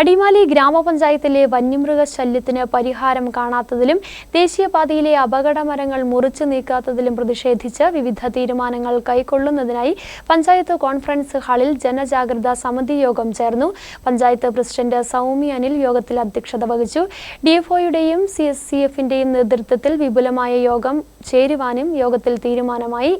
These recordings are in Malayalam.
അടിമാലി ഗ്രാമപഞ്ചായത്തിലെ വന്യമൃഗ ശല്യത്തിന് പരിഹാരം കാണാത്തതിലും ദേശീയപാതയിലെ അപകട മരങ്ങൾ മുറിച്ചു നീക്കാത്തതിലും പ്രതിഷേധിച്ച് വിവിധ തീരുമാനങ്ങൾ കൈക്കൊള്ളുന്നതിനായി പഞ്ചായത്ത് കോൺഫറൻസ് ഹാളിൽ ജനജാഗ്രതാ സമിതി യോഗം ചേർന്നു. പഞ്ചായത്ത് പ്രസിഡന്റ് സൗമ്യ അനിൽ യോഗത്തിൽ അധ്യക്ഷത വഹിച്ചു. ഡിഎഫ്ഒയുടെയും സി എസ് സി എഫിന്റെയും നേതൃത്വത്തിൽ വിപുലമായ യോഗം ചേരുവാനും യോഗത്തിൽ തീരുമാനമായി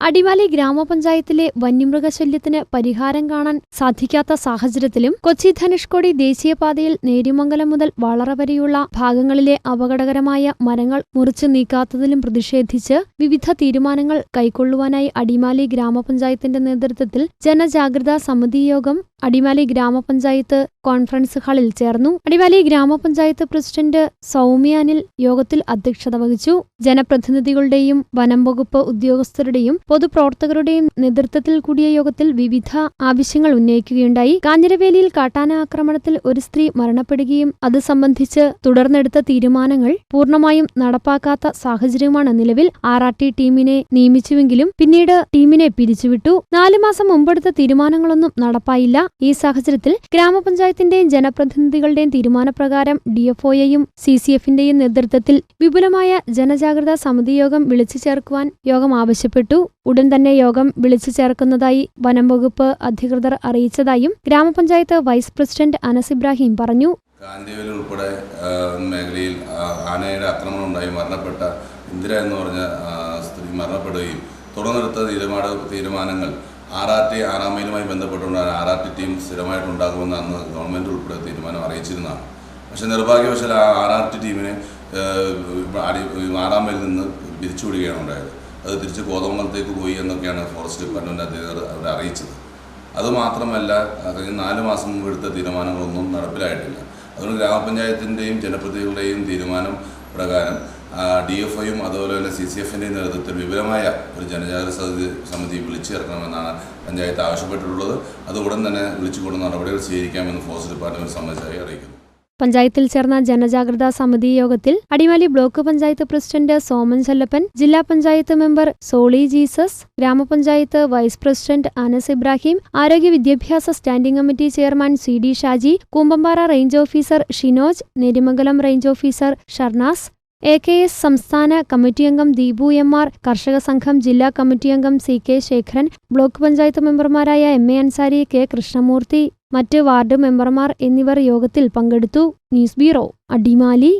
അടിമാലി ഗ്രാമപഞ്ചായത്തിലെ വന്യമൃഗശല്യത്തിന് പരിഹാരം കാണാൻ സാധിക്കാത്ത സാഹചര്യത്തിലും കൊച്ചി ധനുഷ്കോടി ദേശീയപാതയിൽ നേര്യമംഗലം മുതൽ വളറ വരെയുള്ള ഭാഗങ്ങളിലെ അപകടകരമായ മരങ്ങൾ മുറിച്ചു നീക്കാത്തതിലും പ്രതിഷേധിച്ച് വിവിധ തീരുമാനങ്ങൾ കൈക്കൊള്ളുവാനായി അടിമാലി ഗ്രാമപഞ്ചായത്തിന്റെ നേതൃത്വത്തിൽ ജനജാഗ്രതാ സമിതി യോഗം അടിമാലി ഗ്രാമപഞ്ചായത്ത് കോൺഫറൻസ് ഹാളിൽ ചേർന്നു. അടിവാലി ഗ്രാമപഞ്ചായത്ത് പ്രസിഡന്റ് സൗമ്യ അനിൽ യോഗത്തിൽ അധ്യക്ഷത വഹിച്ചു. ജനപ്രതിനിധികളുടെയും വനം വകുപ്പ് ഉദ്യോഗസ്ഥരുടെയും പൊതുപ്രവർത്തകരുടെയും നേതൃത്വത്തിൽ കൂടിയ യോഗത്തിൽ വിവിധ ആവശ്യങ്ങൾ ഉന്നയിക്കുകയുണ്ടായി. കാഞ്ഞിരവേലിയിൽ കാട്ടാന ആക്രമണത്തിൽ ഒരു സ്ത്രീ മരണപ്പെടുകയും അത് സംബന്ധിച്ച് തുടർന്നെടുത്ത തീരുമാനങ്ങൾ പൂർണമായും നടപ്പാക്കാത്ത സാഹചര്യമാണ് നിലവിൽ. ആർ ആർ ടി ടീമിനെ നിയമിച്ചുവെങ്കിലും പിന്നീട് ടീമിനെ പിരിച്ചുവിട്ടു. നാലു മാസം മുമ്പെടുത്ത തീരുമാനങ്ങളൊന്നും നടപ്പായില്ല. ഈ സാഹചര്യത്തിൽ ഗ്രാമപഞ്ചായത്തിന്റെയും ജനപ്രതിനിധികളുടെയും തീരുമാനപ്രകാരം ഡിഎഫ്ഒയെയും സി സി എഫിന്റെയും നേതൃത്വത്തിൽ വിപുലമായ ജനജാഗ്രതാ സമിതി യോഗം വിളിച്ചു ചേർക്കുവാൻ യോഗം ആവശ്യപ്പെട്ടു. ഉടൻ തന്നെ യോഗം വിളിച്ചു ചേർക്കുന്നതായി വനം വകുപ്പ് അധികൃതർ അറിയിച്ചതായും ഗ്രാമപഞ്ചായത്ത് വൈസ് പ്രസിഡന്റ് അനസ് ഇബ്രാഹിം പറഞ്ഞു. ഉൾപ്പെടെ മേഖലയിൽ ആനയുടെ ആക്രമണം ഉണ്ടായി. മരണപ്പെട്ട ഇന്ദിര എന്ന് പറഞ്ഞ സ്ത്രീ മരണപ്പെടുകയും തുടർന്നെടുത്ത തീരുമാന തീരുമാനങ്ങൾ ആർ ആർ ടി ആറാം മൈലുമായി ബന്ധപ്പെട്ടുകൊണ്ട് ആർ ആർ ടി ടീം സ്ഥിരമായിട്ടുണ്ടാകുമെന്ന് അന്ന് ഗവൺമെന്റ് ഉൾപ്പെടെ തീരുമാനം അറിയിച്ചിരുന്നതാണ്. പക്ഷേ നിർഭാഗ്യവശാൽ ആ ആർ ആർ ടി ടീമിനെ ആ, അടി ആറാം മൈലിൽ നിന്ന് പിരിച്ചുവിടുകയാണ് ഉണ്ടായത്. അത് തിരിച്ച് കോതമംഗലത്തേക്ക് പോയി എന്നൊക്കെയാണ് ഫോറസ്റ്റ് ഡിപ്പാർട്ട്മെന്റ് അധികൃതർ അവരെ അറിയിച്ചത്. അതുമാത്രമല്ല കഴിഞ്ഞ നാല് മാസം മുമ്പ് എടുത്ത തീരുമാനങ്ങളൊന്നും നടപ്പിലായിട്ടില്ല. അതുകൊണ്ട് ഗ്രാമപഞ്ചായത്തിന്റെയും ജനപ്രതിനിധികളുടെയും തീരുമാനം പ്രകാരം ഡി എഫ് ഐയും അതുപോലെ തന്നെ സി സി എഫിന്റെയും നേതൃത്വത്തിൽ വിപുലമായ ഒരു ജനജാഗ്രത സമിതി സമിതി വിളിച്ചു ചേർക്കണമെന്നാണ് പഞ്ചായത്ത് ആവശ്യപ്പെട്ടിട്ടുള്ളത്. അത് ഉടൻ തന്നെ വിളിച്ചുകൊണ്ട് നടപടികൾ സ്വീകരിക്കാമെന്ന് ഫോറസ്റ്റ് ഡിപ്പാർട്ട്മെന്റ് സംബന്ധിച്ചായി അറിയിക്കുന്നു. പഞ്ചായത്തിൽ ചേർന്ന ജനജാഗ്രതാ സമിതി യോഗത്തിൽ അടിമാലി ബ്ലോക്ക് പഞ്ചായത്ത് പ്രസിഡന്റ് സോമൻ ചെല്ലപ്പൻ ജില്ലാ പഞ്ചായത്ത് മെമ്പർ സോളി ജീസസ് ഗ്രാമപഞ്ചായത്ത് വൈസ് പ്രസിഡന്റ് അനസ് ഇബ്രാഹിം ആരോഗ്യ വിദ്യാഭ്യാസ standing committee chairman C D Shaji Koombanpara range officer Shinoj Nerimangalam range officer Sharnas A K S സംസ്ഥാന കമ്മിറ്റി അംഗം ദീപു എം ആർ കർഷക സംഘം ജില്ലാ കമ്മിറ്റി അംഗം C K Sekharan block panchayat മെമ്പർമാരായ M A Ansari K Krishnamoorthy മറ്റ് വാർഡ് മെമ്പർമാർ എന്നിവർ യോഗത്തിൽ പങ്കെടുത്തു. News bureau Adimali.